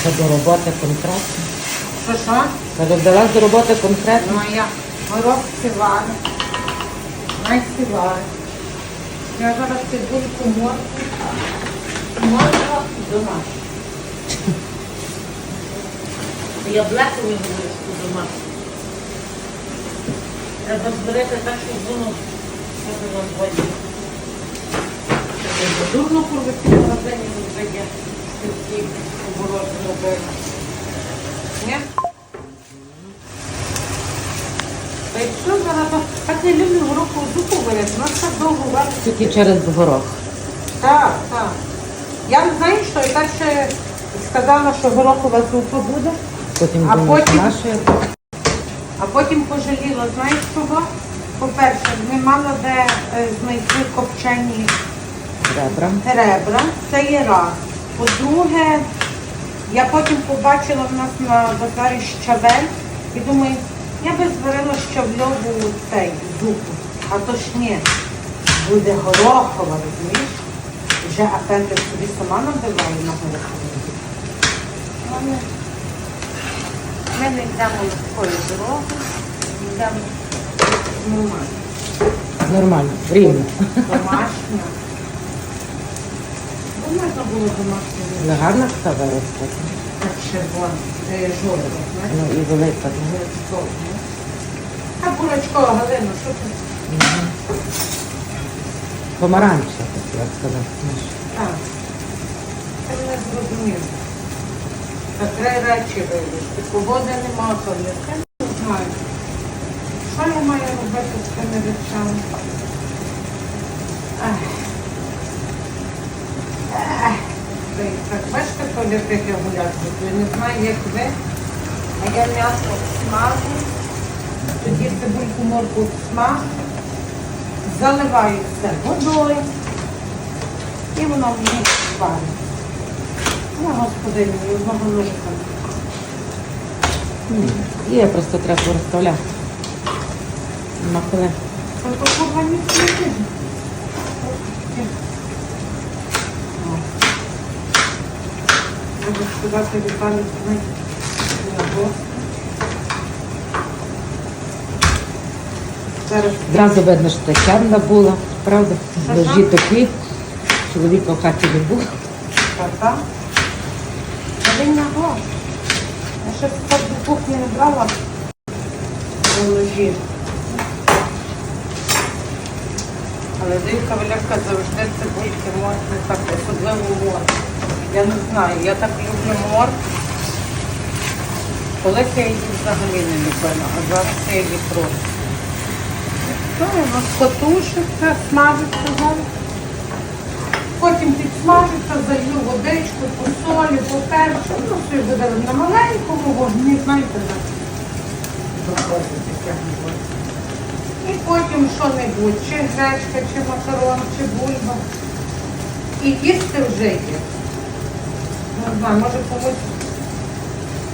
вдалася до роботи конкретно. Що що? Кажу, вдалася до роботи конкретно. Ну а я горох сівари. Най. Я зараз цибульку морку. Морква домашня. Я блекові говорю домашню. Треба зберете так, щоб воно себе вам. Дурно курви в магазині розведє. Такі обороти робили. Ні? Та й що зараз? Так я люблю горохову зупу варити, нас так довго варить. Тільки через горох. Так, так. Я знаю, що і так ще сказала, що горохова зупа буде, Потім А потім- нашої. а потім пожаліла, знаєш чого? По-перше, не мала де е, знайти копчені Ребра. ребра, це є раз. По-друге, я потім побачила в нас на базарі щавель і думаю, я би зварила щавльову цей зупу. А то ж ні, буде горохова, розумієш? Вже апендик собі сама набиваю на горохову. Ми не йдемо такою дорогою, йдемо нормально. Нормально, рівно. Домашня. Ну, можна було домашню. Але гарна така виросла. Так червона, е, жовта, знаєш? Ну і велика. Жовта. А бурочко, Галина, що ти? Помаранчева, так я б сказав. знаєш. Так. Ти мене зрозумів. Та три речі вивезти. Погоди нема, то не знаю. Що я маю робити з тими речами? Ах. Ах. Та й Так, бачите, то як я не знаю, як ви. А я м'ясо смажу, тоді цибульку морку смажу, заливаю все водою і воно мені варить. Ну, господині, ні одного ножика. Ні, Є, просто треба розставляти. Нема коли. Только курва не Треба сказати Віталій, ми на. Зараз Зразу видно, що це темна була, правда? Ага. Дожі теплі. Чоловіка в хаті не було. Та-та. На го. Я ще з до кухні не брала до ножі. Але даю кавалерка завжди цибульки можна так, особливо морк. Я не знаю, я так люблю морк. Колись я її взагалі не любила, а зараз я її просто. Ну, воно потушиться, смажиться зараз. Потім підсмажиться, залью водичку, по солі, по перчу. Ну, все буде на маленькому вогні, знаєте. Доходить таке. І потім що-небудь, чи гречка, чи макарон, чи бульба. І їсти вже є. Знаю, може комусь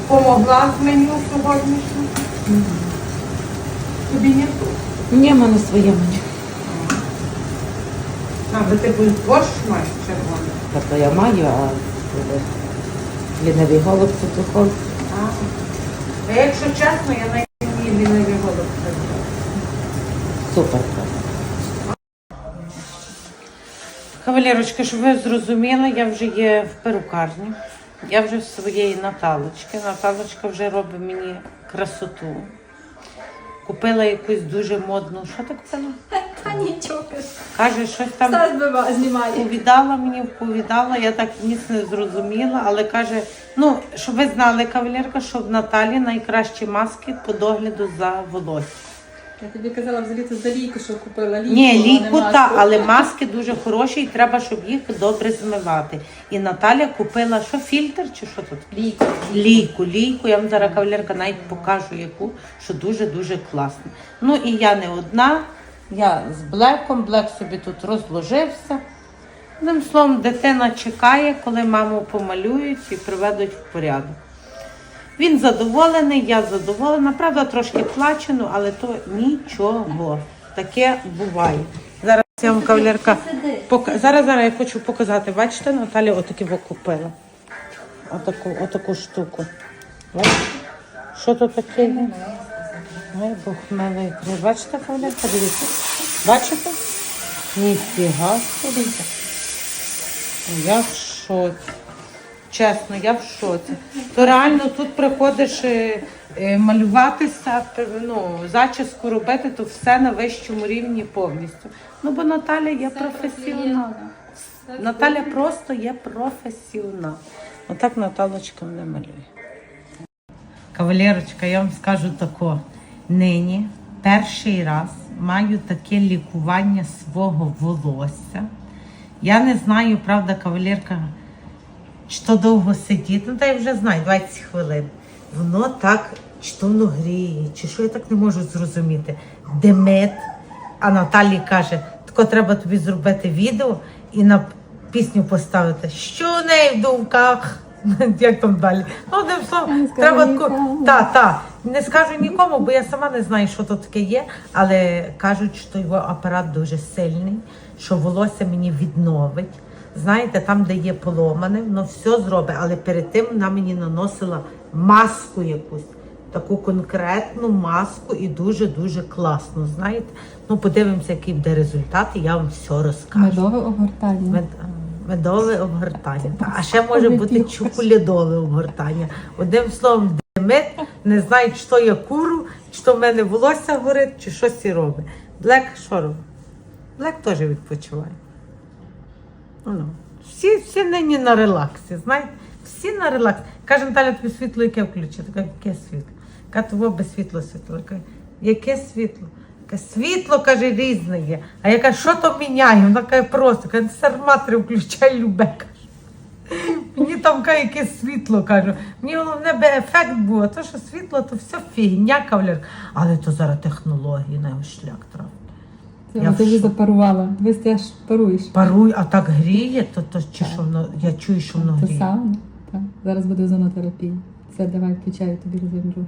помогла з меню сьогоднішнього. Тобі ні? Ні, в мене своє мені. А, бо ти будеш борщ маєш червоний. Тобто я маю, а коли лінивий голуб це духов. А, а якщо чесно, я навіть не ліниві голуб Супер. Кавалерочка, щоб ви зрозуміли, я вже є в перукарні. Я вже в своєї Наталочки. Наталочка вже робить мені красоту. Купила якусь дуже модну. Що ти купила? Та нічого. Каже, щось там знімає. повідала мені, повідала, я так ніц не зрозуміла, але каже, ну, щоб ви знали, кавалерка, що в Наталі найкращі маски по догляду за волоссям. Я тобі казала взагалі це за ліку, що купила ліку. Ні, ліку маску. та, але маски дуже хороші і треба, щоб їх добре змивати. І Наталя купила що фільтр чи що тут? Ліку. Лійку, лійку. Я вам зараз кавалерка навіть покажу яку, що дуже-дуже класно. Ну і я не одна. Я з Блеком, Блек собі тут розложився. Одним словом, дитина чекає, коли маму помалюють і приведуть в порядок. Він задоволений, я задоволена. Правда, трошки плачено, але то нічого. Таке буває. Зараз я вам кавалерка. Пока... Зараз зараз я хочу показати. Бачите, Наталя отаке во купила. отаку, отаку штуку. Бачите? Що тут таке? Ай, Бог милий. Бачите, Павленка, дивіться. Бачите? Ніфіга собі. Я в шоці. Чесно, я в шоці. То реально тут приходиш е, е, малюватися, ну, зачіску робити, то все на вищому рівні повністю. Ну, бо Наталя є професіонал. Наталя просто є професіонал. Отак Наталочка мене малює. Кавалерочка, я вам скажу тако. Нині перший раз маю таке лікування свого волосся. Я не знаю, правда, кавалерка, то довго сидіти. Ну, та я вже знаю, 20 хвилин. Воно так, чи то воно гріє, чи що я так не можу зрозуміти. Демет, а Наталі каже, тако треба тобі зробити відео і на пісню поставити. Що в неї в думках? Як там далі? Ну, одним словом, скажу треба нікому. Та, та. Не скажу нікому, бо я сама не знаю, що то таке є, але кажуть, що його апарат дуже сильний, що волосся мені відновить. Знаєте, там, де є поломане, воно все зробить, але перед тим вона мені наносила маску якусь, таку конкретну маску і дуже-дуже класно. Знаєте? Ну, подивимося, який буде результат, і я вам все розкажу. Медове обгортання. Мед, медове обгортання. Та, А ще може бути чоколядове обгортання. Одним словом, демет не знає, чи то я куру, чи то в мене волосся горить, чи щось і робить. Блек що робить? Блек теж відпочиває. Ну, всі, всі нині на релаксі, знаєте? Всі на релаксі. Каже, Наталя, тобі світло яке включити? Кажу, яке світло? Каже, того без світло світло. Кажу, яке світло? Каже, світло, каже, різне є. А я кажу, що то міняє? Вона каже, просто, каже, сарматри включай любе. Каже. Мені там каже, яке світло, кажу. Мені головне би ефект був, а то, що світло, то все фігня, кавалер. Але то зараз технології на шлях трав. Я ти вже запарувала. Ви ти аж паруєш. Паруй, а так гріє, то, то чи що воно, я чую, що воно Це гріє. сауна. Так. Зараз буде зонотерапія. Все, давай, включаю тобі розумію.